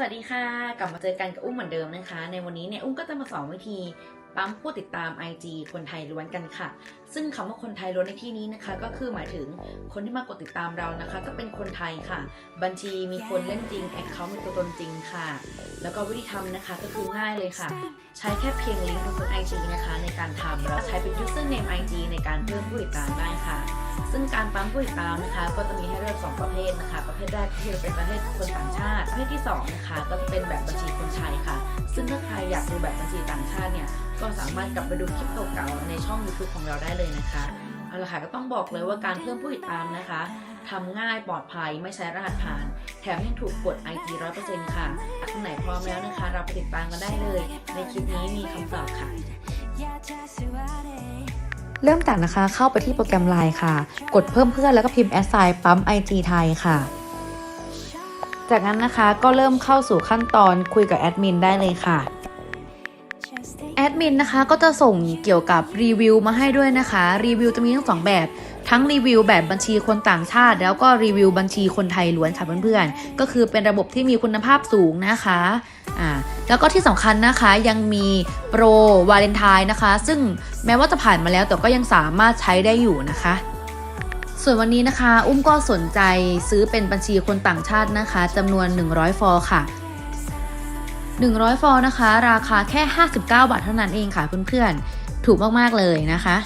สวัสดีค่ะ กลับมาเจอกันกับอุ้มเหมือนเดิมนะคะ ในวันนี้เนี่ยอุ้มก็จะมาสอนวิธีปั๊มผู้ติดตาม IG คนไทยล้วนกันค่ะ ซึ่งคำว่าคนไทยล้วนในที่นี้นะคะ ก็คือหมายถึงคนที่มากดติดตามเรานะคะ จะเป็นคนไทยค่ะ บัญชีมีคนเล่นจริงแอคเคาท์มีตัวตนจริงค่ะ แล้วก็วิธีทำนะคะก็คือง่ายเลยค่ะ ใช้แค่เพียงลิงก์บนไอจีนะคะ ในการทำแล้วใช้เป็น username IG ในการเพิ่มผู้ติดตามได้ค่ะ ซึ่งการปั๊มผู้ติดตามนะคะ ก็จะมีให้เลือก 2 ประเภทนะคะ ประเภทแรกที่เป็นประเภทคนต่างชาติ ประเภทที่ 2 นะคะ ก็จะเป็นแบบบัญชีคนไทยค่ะ ซึ่งถ้าใครอยากดูแบบบัญชีต่างชาติเนี่ย ก็สามารถกลับไปดูคลิปเก่าๆในช่อง YouTube ของเราได้เลยนะคะเอาละค่ะก็ต้องบอกเลยว่าการเพิ่มผู้ติดตามนะคะทำง่ายปลอดภัยไม่ใช้รหัสผ่าน แถมยังถูกกด IG 100%ค่ะคนไหนพร้อมแล้วนะคะ เราไปติดตามกันได้เลย ในคลิปนี้มีคำตอบค่ะ เริ่มจากนะคะเข้าไปที่โปรแกรม Line ค่ะ กดเพิ่มเพื่อนแล้วก็พิมพ์ a s s i g n ปั๊ม IG ไทยค่ะ จากนั้นนะคะก็เริ่มเข้าสู่ขั้นตอนคุยกับแอดมินได้เลยค่ะแอดมินนะคะก็จะส่งเกี่ยวกับรีวิวมาให้ด้วยนะคะ รีวิวจะมีทั้งสองแบบ ทั้งรีวิวแบบบัญชีคนต่างชาติ แล้วก็รีวิวบัญชีคนไทยล้วนค่ะเพื่อนๆก็คือเป็นระบบที่มีคุณภาพสูงนะคะ อ่าแล้วก็ที่สำคัญนะคะยังมีโปรวาเลนไทน์นะคะ ซึ่งแม้ว่าจะผ่านมาแล้วแต่ก็ยังสามารถใช้ได้อยู่นะคะ ส่วนวันนี้นะคะ อุ้มก็สนใจซื้อเป็นบัญชีคนต่างชาตินะคะจำนวน 100 ฟอค่ะ 100 ฟอนะคะ ราคาแค่ 59 บาทเท่านั้นเองค่ะเพื่อนๆ ถูกมากๆเลยนะคะ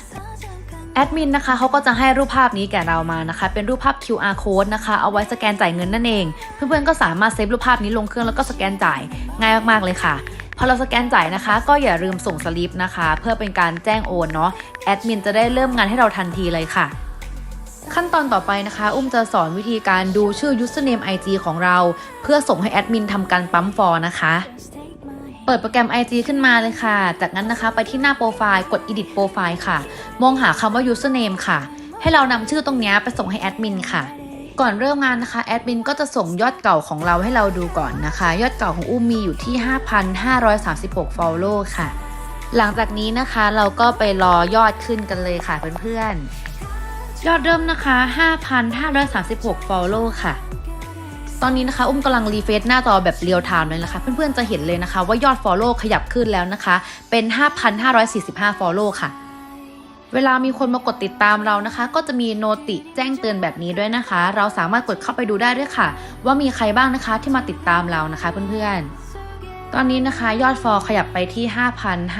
แอดมินนะคะเขาก็จะให้รูปภาพนี้แก่เรามานะคะ เป็นรูปภาพ QR code นะคะเอาไว้สแกนจ่ายเงินนั่นเอง เพื่อนๆก็สามารถเซฟรูปภาพนี้ลงเครื่องแล้วก็สแกนจ่ายง่ายมากๆเลยค่ะพอเราสแกนจ่ายนะคะ ก็อย่าลืมส่งสลิปนะคะ เพื่อเป็นการแจ้งโอนเนาะแอดมินจะได้เริ่มงานให้เราทันทีเลยค่ะ ขั้นตอนต่อไปนะคะ อุ้มจะสอนวิธีการดูชื่อ username IG ของเรา เพื่อส่งให้แอดมินทำการปั๊มฟอร์นะคะ เปิดโปรแกรม IG ขึ้นมาเลยค่ะ จากนั้นนะคะไปที่หน้าโปรไฟล์กด edit โปรไฟล์ค่ะ มองหาคำว่า username ค่ะ ให้เรานำชื่อตรงนี้ไปส่งให้แอดมินค่ะ ก่อนเริ่มงานนะคะแอดมินก็จะส่งยอดเก่าของเราให้เราดูก่อนนะคะ ยอดเก่าของอุ้มมีอยู่ที่ 5,536 follow ค่ะ หลังจากนี้นะคะเราก็ไปรอยอดขึ้นกันเลยค่ะเพื่อนๆยอดเริ่มนะคะ 5,536 follow ค่ะ ตอนนี้นะคะ อุ้มกำลังรีเฟซหน้าจอแบบเรียลไทม์เลยนะคะ เพื่อนๆจะเห็นเลยนะคะ ว่ายอด Follow ขยับขึ้นแล้วนะคะ เป็น 5,545 Follow ค่ะ เวลามีคนมากดติดตามเรานะคะ ก็จะมีโนติแจ้งเตือนแบบนี้ด้วยนะคะ เราสามารถกดเข้าไปดูได้ด้วยค่ะ ว่ามีใครบ้างนะคะที่มาติดตามเรานะคะเพื่อนๆ ตอนนี้นะคะยอดฟอลขยับไปที่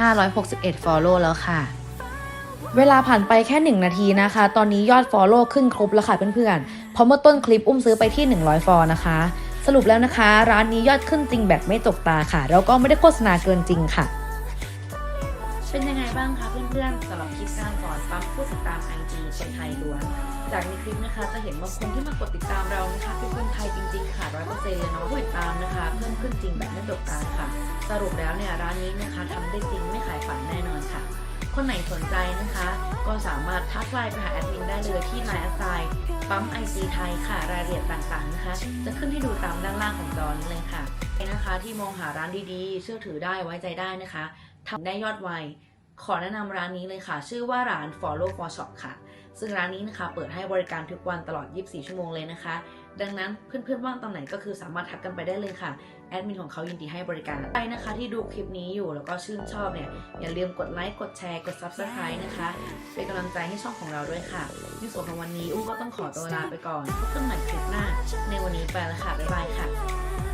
5,561 Follow แล้วค่ะ เวลาผ่านไปแค่ 1 นาทีนะคะ ตอนนี้ยอด Follow ขึ้นครบแล้วค่ะเพื่อนๆ เพราะเมื่อต้นคลิปอุ้มซื้อไปที่ 100 ฟอลนะคะ สรุปแล้วนะคะ ร้านนี้ยอดขึ้นจริงแบบไม่ตกตาค่ะ แล้วก็ไม่ได้โฆษณาเกินจริงค่ะ เป็นยังไงบ้างคะเพื่อนๆสำหรับคลิปการสอนปั๊มผู้ติดตาม IG คนไทยล้วน จากในคลิปนะคะจะเห็นว่าคนที่มากดติดตามเรานะคะเป็นคนไทยจริงๆค่ะร้อยเปอร์เซ็นต์เลยเนาะผู้ติดตามนะคะเพิ่มขึ้นจริงแบบไม่ตกตาค่ะ สรุปแล้วเนี่ยร้านนี้นะคะทำได้จริงไม่ขายฝันแน่นอนค่ะ คนไหนสนใจนะคะ ก็สามารถทักไลน์ไปหาแอดมินได้เลยที่ไลน์แอดไซปั๊ม IC ไทยค่ะรายละเอียดต่างๆนะคะ จะขึ้นให้ดูตามด้านล่างของจอนี้เลยค่ะนะคะที่มองหาร้านดีๆ เชื่อถือได้ไว้ใจได้นะคะทำได้ยอดไวขอแนะนำร้านนี้เลยค่ะ ชื่อว่าร้าน Follow for Shop ค่ะ ซึ่งร้านนี้นะคะเปิดให้บริการทุกวันตลอด 24 ชั่วโมงเลยนะคะ ดังนั้นเพื่อนๆว่างตอนไหนก็คือสามารถทักกันไปได้เลยค่ะ แอดมินของเขายินดีให้บริการใครนะคะที่ดูคลิปนี้อยู่แล้วก็ชื่นชอบเนี่ย อย่าลืมกดไลค์กดแชร์กด Subscribe นะคะ เป็นกำลังใจให้ช่องของเราด้วยค่ะในส่วนของวันนี้อุ้ก็ต้องขอตัวลาไปก่อนพบกันใหม่คลิปหน้า ในวันนี้ไปแล้วค่ะบ๊ายบายค่ะ